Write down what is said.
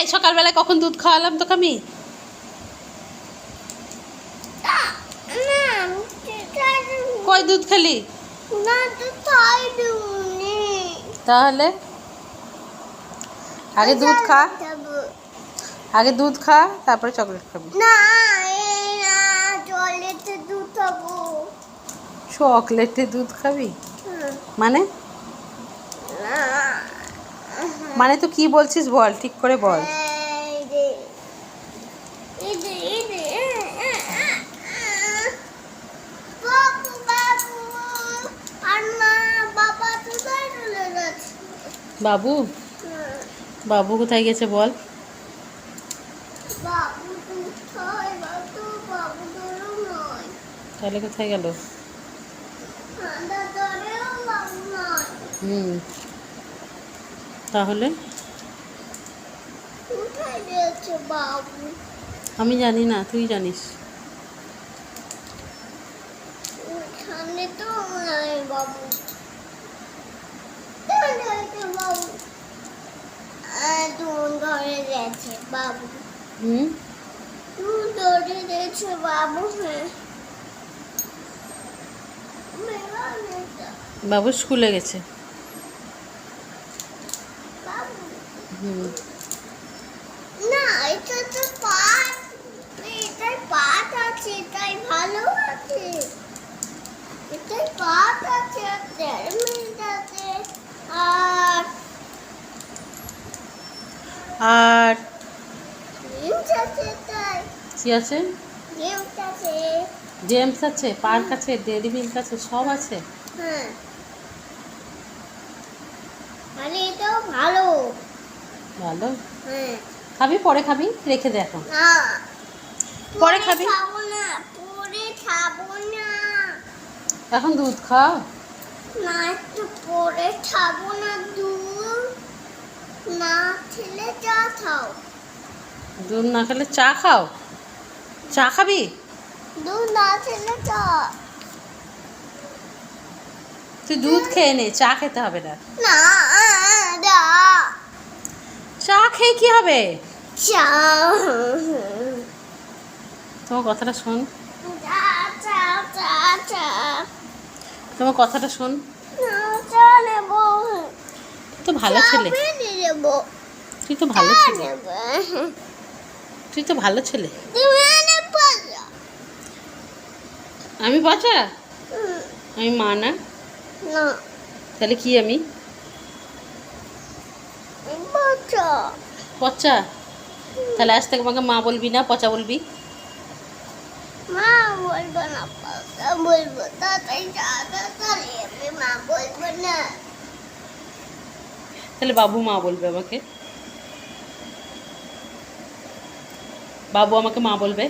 এই সকালবেলায় কখন দুধ খাওয়ালাম তোকে আমি? কই দুধ খেলি? তাহলে? আগে দুধ খা। আগে দুধ খা তারপরে চকলেট খাবি। না এই দুধ খাব। চকলেটে দুধ খাবি? মানে? না। মানে তো কি বলছিস বল ঠিক করে বল। বাবু, বাবু, কোথায় গেছে? বল। তাহলে কোথায় গেল। হুম তাহলে? আমি জানি না তুই জানিস। বাবু। হুম? গেছে বাবু হ্যাঁ। বাবু স্কুলে গেছে বাবু হুম না এটা তো এটাই আছে তাই ভালো আছে। এটাই আছে আর মিনিট আছে আর আর লিমস আছে তাই। কি আছে। জেমস আছে পার্ক আছে ডেরি মিল্ক আছে সব আছে। হ্যাঁ। মানে এটাও ভালো। ভালো। খাবি? পরে খাবি? রেখে দে এখন। পরে খাবি? এখন দুধ খা না একটু পরে খাব না দুধ। না খেলে চা খাও। দুধ না খেলে চা খাও? চা খাবি? দুধ না খেলে চা। তুই দুধ খেয়ে নে চা খেতে হবে না না। চা খেয়ে কি হবে? চা। তোমার কথাটা শোন। তোমার কথাটা শোন। তো ভালো ছেলে। তুই তো ভালো ছেলে। তুই তো ভালো ছেলে। আমি বাচ্চা আমি মা না। তাহলে কি আমি? পচা। তাহলে আজ থেকে আমাকে মা বলবি না পচা বলবি? মা বলব না পাপা বলব তাড়াতাড়ি তাড়াতাড়ি আমি মা বলব না। তাহলে বাবু মা বলবে আমাকে। বাবু আমাকে মা বলবে।